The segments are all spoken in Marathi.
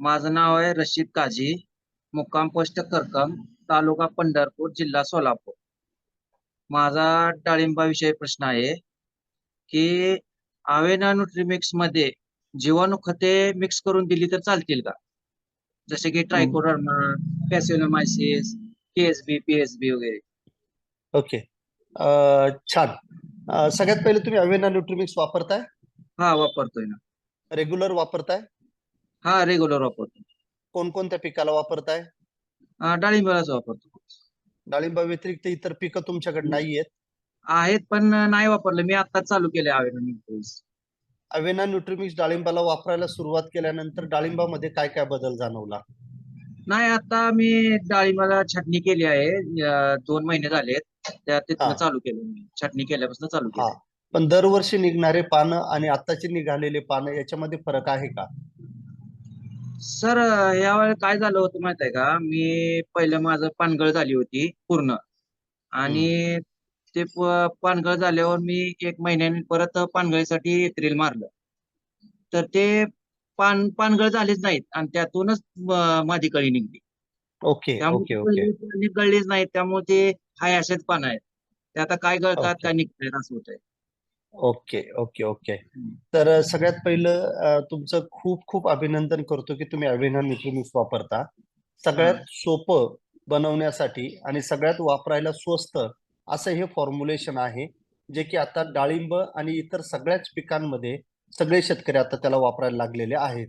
माझं नाव आहे रशीद काझी मुक्काम पोस्ट करकम तालुका पंढरपूर जिल्हा सोलापूर. माझा डाळिंबाविषयी प्रश्न आहे की अवेना न्यूट्रीमिक्समध्ये जीवाणू खते मिक्स करून दिली तर चालतील का? जसे की ट्रायकोडर्मा पॅसिलोमायसिस केएसबी पीएसबी वगैरे. ओके छान. सगळ्यात पहिले तुम्ही अवेना न्यूट्रीमिक्स वापरताय? हा वापरतोय ना. रेग्युलर वापरताय? हा रेग्युलर वापरतो. कोणकोणत्या पिकाला वापरताय? हा, डाळिंबालाच वापरतो. डाळिंबा व्यतिरिक्त इतर पिकं तुमच्याकडे नाहीयेत? आहेत पण नाही वापरलं. मी आत्ताच चालू केले अवेना न्यूट्रीमिक्स अवेना न्यूट्रीमिक्स डाळिंबाला वापरायला सुरुवात केल्यानंतर डाळिंबामध्ये काय काय बदल जाणवला? नाही आता मी डाळिंबाला छाटणी केली आहे. अं, दोन महिने झालेत. त्या तिथनं हा. चालू केलं मी. छाटणी केल्यापासून चालू केलं. पण दरवर्षी निघणारे पानं आणि आत्ताची निघालेले पानं याच्यामध्ये फरक आहे का? सर यावेळी काय झालं होतं माहीत आहे का? मी पहिलं माझं पानगळ झाली होती पूर्ण. आणि ते प- पानगळ झाल्यावर मी एक महिन्याने परत पानगळीसाठी एप्रिल मारलं. तर ते पान पानगळ झालीच नाहीत आणि त्यातूनच म- माझी कळी निघली. ओके त्यामुळे ओके ती ओके. कळी कळी गळलीच नाहीत. त्यामुळे ते हाय असेच पान आहेत. ते आता काय गळतात ओके. काय निघतात असं होतंय. Okay okay okay. तर अ, सगळ्यात पहिलं अ, तुमचं खूप खूप अभिनंदन करतो की तुम्ही अवेना न्यूट्रीमिक्स वापरता. सगळ्यात सोपं बनवण्यासाठी आणि सगळ्यात वापरायला स्वस्त असं हे फॉर्म्युलेशन आहे जे की आता डाळिंब आणि इतर सगळ्याच पिकांमध्ये सगळे शेतकरी आता त्याला वापरायला लागलेले आहेत.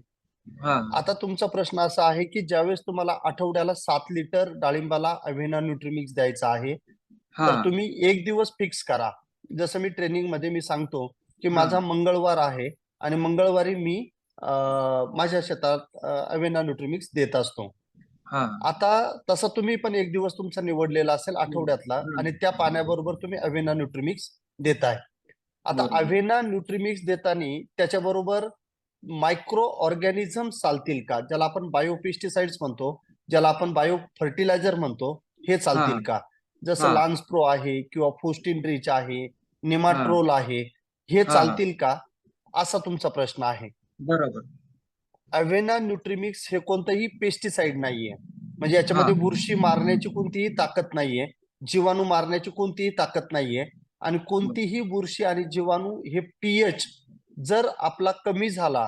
हा. आता तुमचा प्रश्न असा आहे की ज्यावेळेस तुम्हाला आठवड्याला सात लिटर डाळिंबाला अव्हेना न्यूट्रीमिक्स द्यायचा आहे हा. तर तुम्ही एक दिवस फिक्स करा. जसं मी ट्रेनिंगमध्ये मी सांगतो की. माझा मंगळवार आहे आणि मंगळवारी मी माझ्या शेतात अवेना न्यूट्रीमिक्स देत असतो हा आता तसा तुम्ही पण एक दिवस तुमचा निवडलेला असेल आठवड्यातला. आणि त्या पाण्याबरोबर तुम्ही अवेना न्यूट्रीमिक्स देताय आता. अवेना न्यूट्रीमिक्स देताना त्याच्याबरोबर मायक्रो ऑर्गॅनिझम चालतील का ज्याला आपण बायोपेस्टिसाइड्स म्हणतो ज्याला आपण बायो फर्टिलायझर म्हणतो हे चालतील. का जसं हा. लान्स प्रो आहे किंवा फोस्टिन रिच आहे निमाट्रोल आहे हे. चालतील का असा तुमचा प्रश्न आहे बरोबर अवेना न्यूट्रीमिक्स हे कोणतंही पेस्टिसाइड नाहीये म्हणजे याच्यामध्ये. बुरशी मारण्याची कोणतीही ताकद नाहीये जीवाणू मारण्याची कोणतीही ताकद नाहीये आणि कोणतीही बुरशी आणि जीवाणू हे पीएच जर आपला कमी झाला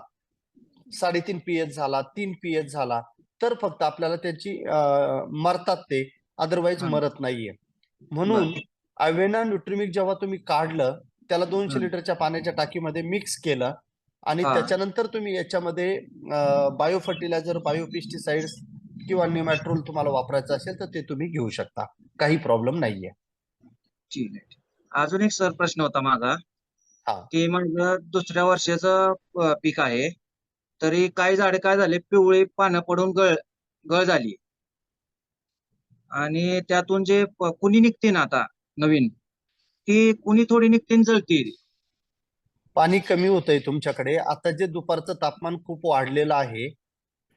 साडेतीन पीएच झाला तीन पीएच झाला तर फक्त आपल्याला त्याची मरतात ते अदरवाईज. मरत नाहीये म्हणून अवेना न्यूट्रीमिक जेव्हा तुम्ही काढलं त्याला दोनशे. लिटरच्या पाण्याच्या टाकीमध्ये मिक्स केलं आणि. त्याच्यानंतर तुम्ही याच्यामध्ये बायो फर्टिलायझर बायो पेस्टिसाइड्स किंवा निमॅट्रोल तुम्हाला वापरायचं असेल तर ते तुम्ही घेऊ शकता काही प्रॉब्लेम नाहीये ठीक आहे अजून एक सर प्रश्न होता माझा. की माझं दुसऱ्या वर्षाचं पीक आहे तरी काही झाडे काय झाले पिवळी पानं पडून गळ गळ झाली आणि त्यातून जे कुणी निघते ना आता नवीन ती कुणी थोडी निघते आणि जळती. पाणी कमी होतंय तुमच्याकडे. आता जे दुपारचं तापमान खूप वाढलेलं आहे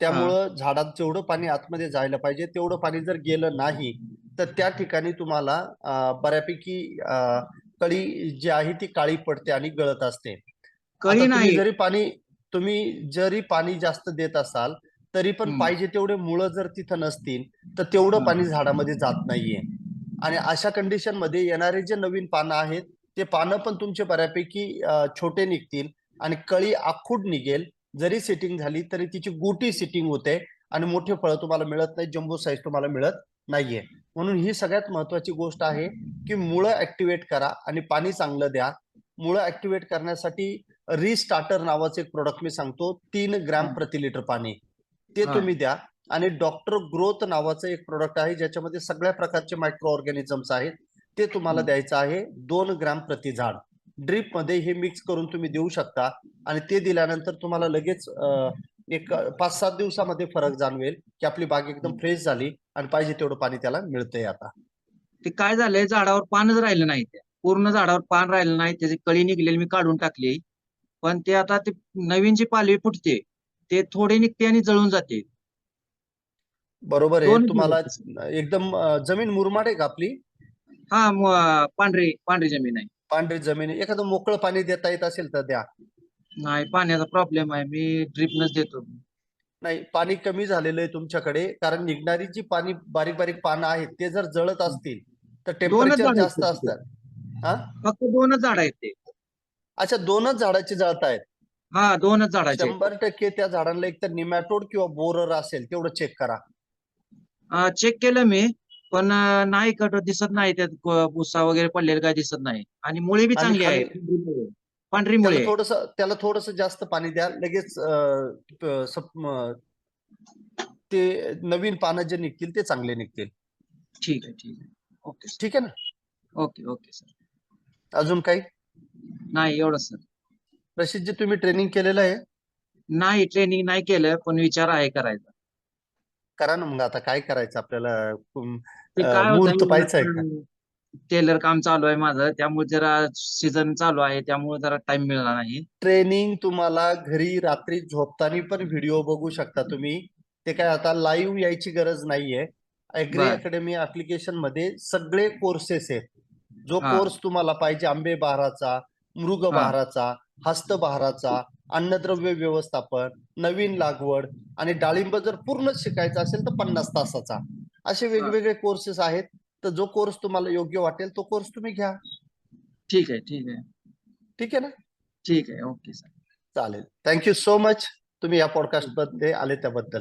त्यामुळं झाडात जेवढं पाणी आतमध्ये जायला पाहिजे तेवढं पाणी जर गेलं नाही तर त्या ठिकाणी तुम्हाला बऱ्यापैकी कळी जी आहे ती काळी पडते आणि गळत असते. कळी नाही. जरी पाणी तुम्ही जरी पाणी जास्त देत असाल तरी पण. पाहिजे तेवढे मुळं जर तिथं नसतील तर तेवढं. पाणी झाडामध्ये जात नाहीये आणि अशा कंडिशनमध्ये येणारे जे नवीन पानं आहेत ते पानं पण तुमचे बऱ्यापैकी छोटे निघतील आणि कळी आखूड निघेल जरी सेटिंग झाली तरी तिची गोटी सेटिंग होते आणि मोठे फळं तुम्हाला मिळत नाही जम्बो साईज तुम्हाला मिळत नाहीये म्हणून ही सगळ्यात महत्वाची गोष्ट आहे की मुळं ऍक्टिव्हेट करा आणि पाणी चांगलं द्या मुळं ऍक्टिव्हेट करण्यासाठी रिस्टार्टर नावाचं एक प्रोडक्ट मी सांगतो तीन ग्रॅम. प्रति लिटर पाणी ते. तुम्ही द्या. आणि डॉक्टर ग्रोथ नावाचं एक प्रोडक्ट आहे ज्याच्यामध्ये सगळ्या प्रकारचे मायक्रो ऑर्गॅनिझम्स आहेत ते तुम्हाला. द्यायचं आहे. दोन ग्रॅम प्रति झाड. ड्रीपमध्ये हे मिक्स करून तुम्ही देऊ शकता. आणि ते दिल्यानंतर तुम्हाला लगेच एक पाच सात दिवसामध्ये फरक जाणवेल की आपली बाग एकदम. फ्रेश झाली आणि पाहिजे तेवढं पाणी त्याला मिळतंय आता. ते काय झालंय झाडावर पानच राहिलं नाही पूर्ण झाडावर पान राहिलं नाही त्याची कळी निघलेली मी काढून टाकली. पण ते आता ते नवीन जी पालवी फुटते ते थोडे निघते आणि जळून जाते. बरोबर आहे. दोन तुम्हाला. एकदम अं, जमीन मुरमाड आहे का आपली? हा म- पांढरी पांढरी जमीन आहे. पांढरी जमीन. आहे. एखादं मोकळं पाणी देता येत असेल तर द्या. नाही पाण्याचा प्रॉब्लेम आहे. मी ड्रिपनच देतो. नाही पाणी कमी झालेलं आहे तुमच्याकडे. कारण निघणारी जी पाणी बारीक बारीक पानं आहेत ते जर जळत असतील तर टेम्परेचर झाडं जास्त असतात. हा? फक्त दोनच झाड आहेत ते. अच्छा दोनच झाडाची जळत आहेत. हा दोनच झाडाचे. शंभर टक्के त्या झाडांना एक तर निमॅटोड किंवा बोरर असेल तेवढं चेक करा. अं, चेक केलं मी पण अं, नाही कट दिसत नाही त्यात क- भुसा वगैरे पडलेलं काय दिसत नाही. आणि मुळे बी आणि चांगली आहे पांढरी मुळे. पांढरी मुळे त्याला थोडस त्याला थोडस जास्त पाणी द्या लगेच अं, प- सप- म- ते नवीन पानं जे निघतील ते चांगले निघतील. ठीक आहे ठीक आहे. ओके ठीक आहे ना? Okay okay sir. अजून काही? नाही एवढं सर. प्रसिद्धजी तुम्ही ट्रेनिंग केलेलं आहे? नाही ट्रेनिंग नाही केलं पण विचार आहे करायचा. करा ना मग आता काय करायचं आपल्याला? कुम- ते अं, काय मुहूर्त होतं पाहायचा आहे का? टेलर काम चालू आहे माझं त्यामुळे जरा सीझन चालू आहे त्यामुळे जरा टाइम मिळाला नाही. ट्रेनिंग तुम्हाला घरी रात्री झोपताना पण व्हिडिओ बघू शकता तुम्ही. ते काय आता लाईव्ह यायची गरज नाहीये. अॅग्री बर. अकॅडमी ऍप्लिकेशनमध्ये सगळे कोर्सेस आहेत. जो हा. कोर्स तुम्हाला पाहिजे आंबे बहाराचा मृग हा. बहाराचा हस्त बहाराचा अन्नद्रव्य व्यवस्थापन नवीन लागवड आणि डाळिंब जर पूर्ण शिकायचं असेल तर पन्नास तासाचा. असे वेगवेगळे कोर्सेस आहेत. तर जो कोर्स तुम्हाला योग्य वाटेल तो कोर्स तुम्ही घ्या. ठीक आहे ठीक आहे. ठीक आहे ना? ठीक आहे ओके सर. चालेल. थँक्यू सो मच तुम्ही या पॉडकास्टमध्ये आले त्याबद्दल.